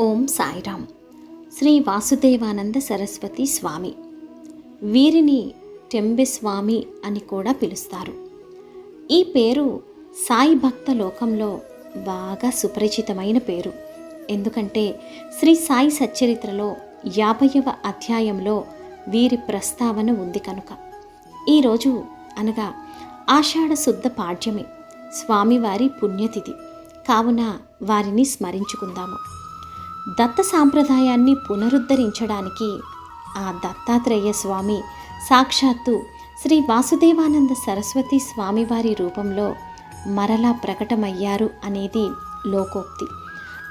ఓం సాయిరామ్. శ్రీ వాసుదేవానంద సరస్వతి స్వామి. వీరిని టెంబెస్వామి అని కూడా పిలుస్తారు. ఈ పేరు సాయి భక్త లోకంలో బాగా సుపరిచితమైన పేరు. ఎందుకంటే శ్రీ సాయి సచ్చరిత్రలో యాభైవ అధ్యాయంలో వీరి ప్రస్తావన ఉంది కనుక. ఈరోజు అనగా ఆషాఢ శుద్ధ పాడ్యమి స్వామివారి పుణ్యతిథి. కావున వారిని స్మరించుకుందాము. దత్త సాంప్రదాయాన్ని పునరుద్ధరించడానికి ఆ దత్తాత్రేయ స్వామి సాక్షాత్తు శ్రీ వాసుదేవానంద సరస్వతి స్వామివారి రూపంలో మరలా ప్రకటమయ్యారు అనేది లోకోక్తి.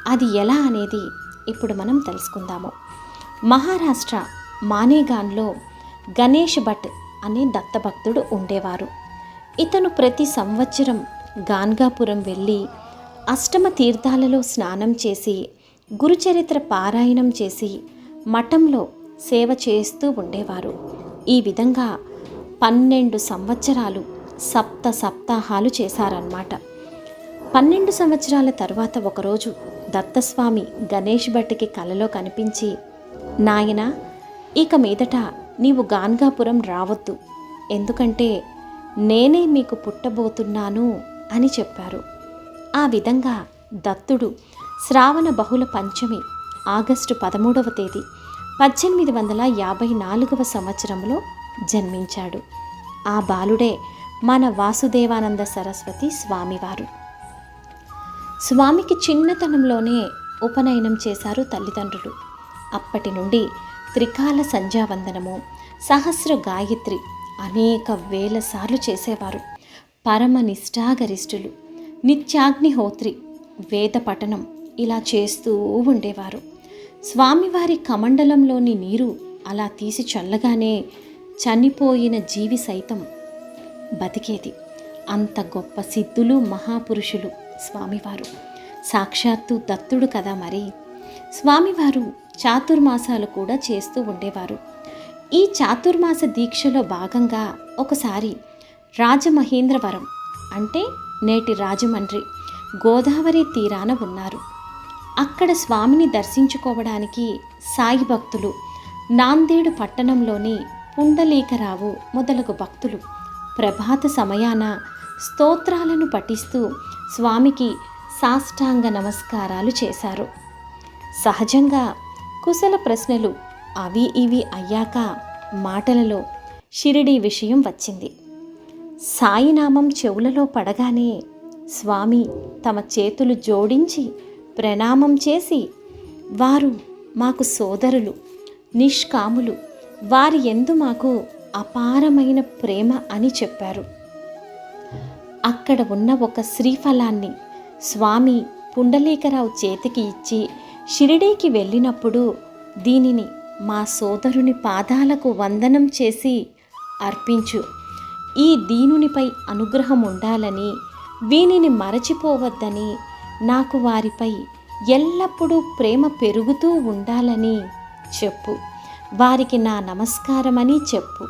అది ఎలా అనేది ఇప్పుడు మనం తెలుసుకుందాము. మహారాష్ట్ర మానేగాన్లో గణేష్ భట్ అనే దత్తభక్తుడు ఉండేవారు. ఇతను ప్రతి సంవత్సరం గాన్గాపురం వెళ్ళి అష్టమ తీర్థాలలో స్నానం చేసి గురుచరిత్ర పారాయణం చేసి మఠంలో సేవ చేస్తూ ఉండేవారు. ఈ విధంగా పన్నెండు సంవత్సరాలు సప్త సప్తాహాలు చేశారన్నమాట. పన్నెండు సంవత్సరాల తర్వాత ఒకరోజు దత్తస్వామి గణేష్ భట్టికి కలలో కనిపించి నాయన ఇక మీదట నీవు గాన్గాపురం రావద్దు. ఎందుకంటే నేనే మీకు పుట్టబోతున్నాను అని చెప్పారు. ఆ విధంగా దత్తుడు శ్రావణ బహుళ పంచమి ఆగస్టు పదమూడవ తేదీ పద్దెనిమిది వందల యాభై నాలుగవ సంవత్సరంలో జన్మించాడు. ఆ బాలుడే మన వాసుదేవానంద సరస్వతి స్వామివారు. స్వామికి చిన్నతనంలోనే ఉపనయనం చేశారు తల్లిదండ్రులు. అప్పటి నుండి త్రికాల సంధ్యావందనము సహస్ర గాయత్రి అనేక వేల సార్లు చేసేవారు. పరమ నిష్ఠాగరిష్ఠులు నిత్యాగ్నిహోత్రి వేద పఠనం ఇలా చేస్తూ ఉండేవారు. స్వామివారి కమండలంలోని నీరు అలా తీసి చల్లగానే చనిపోయిన జీవి సైతం బతికేది. అంత గొప్ప సిద్ధులు మహాపురుషులు స్వామివారు. సాక్షాత్తు దత్తుడు కదా మరి. స్వామివారు చాతుర్మాసాలు కూడా చేస్తూ ఉండేవారు. ఈ చాతుర్మాస దీక్షలో భాగంగా ఒకసారి రాజమహేంద్రవరం అంటే నేటి రాజమండ్రి గోదావరి తీరాన ఉన్నారు. అక్కడ స్వామిని దర్శించుకోవడానికి సాయి భక్తులు నాందేడు పట్టణంలోని పుండలీకరావు మొదలగు భక్తులు. ప్రభాత సమయాన స్తోత్రాలను పఠిస్తూ స్వామికి సాష్టాంగ నమస్కారాలు చేశారు. సహజంగా కుశల ప్రశ్నలు అవి ఇవి అయ్యాక మాటలలో షిరిడి విషయం వచ్చింది. సాయినామం చెవులలో పడగానే స్వామి తమ చేతులు జోడించి ప్రణామం చేసి వారు మాకు సోదరులు నిష్కాములు. వారి ఎందు మాకు అపారమైన ప్రేమ అని చెప్పారు. అక్కడ ఉన్న ఒక శ్రీఫలాన్ని స్వామి పుండలీకరావు చేతికి ఇచ్చి షిరిడీకి వెళ్ళినప్పుడు దీనిని మా సోదరుని పాదాలకు వందనం చేసి అర్పించు. ఈ దీనునిపై అనుగ్రహం ఉండాలని వీనిని మరచిపోవద్దని నాకు వారిపై ఎల్లప్పుడూ ప్రేమ పెరుగుతూ ఉండాలని చెప్పు. వారికి నా నమస్కారమని చెప్పు.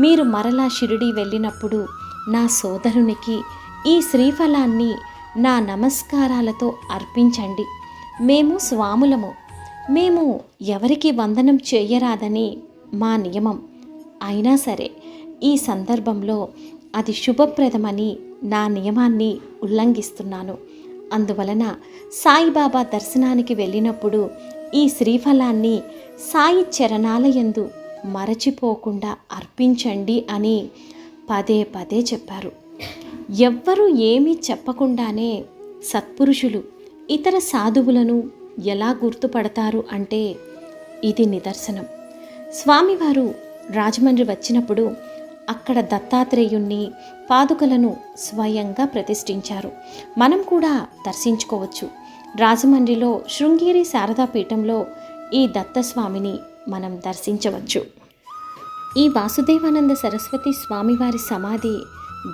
మీరు మరలా షిరిడి వెళ్ళినప్పుడు నా సోదరునికి ఈ శ్రీఫలాన్ని నా నమస్కారాలతో అర్పించండి. మేము స్వాములము. మేము ఎవరికి వందనం చేయరాదని మా నియమం. అయినా సరే ఈ సందర్భంలో అది శుభప్రదమని నా నియమాన్ని ఉల్లంఘిస్తున్నాను. అందువలన సాయిబాబా దర్శనానికి వెళ్ళినప్పుడు ఈ శ్రీఫలాన్ని సాయి చరణాలయందు మరచిపోకుండా అర్పించండి అని పదే పదే చెప్పారు. ఎవ్వరూ ఏమీ చెప్పకుండానే సత్పురుషులు ఇతర సాధువులను ఎలా గుర్తుపడతారు అంటే ఇది నిదర్శనం. స్వామివారు రాజమండ్రి వచ్చినప్పుడు అక్కడ దత్తాత్రేయుణ్ణి పాదుకలను స్వయంగా ప్రతిష్ఠించారు. మనం కూడా దర్శించుకోవచ్చు. రాజమండ్రిలో శృంగేరి శారదా పీఠంలో ఈ దత్తస్వామిని మనం దర్శించవచ్చు. ఈ వాసుదేవానంద సరస్వతి స్వామివారి సమాధి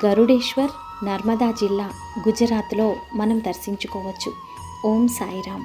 గరుడేశ్వర్ నర్మదా జిల్లా గుజరాత్లో మనం దర్శించుకోవచ్చు. ఓం సాయిరామ్.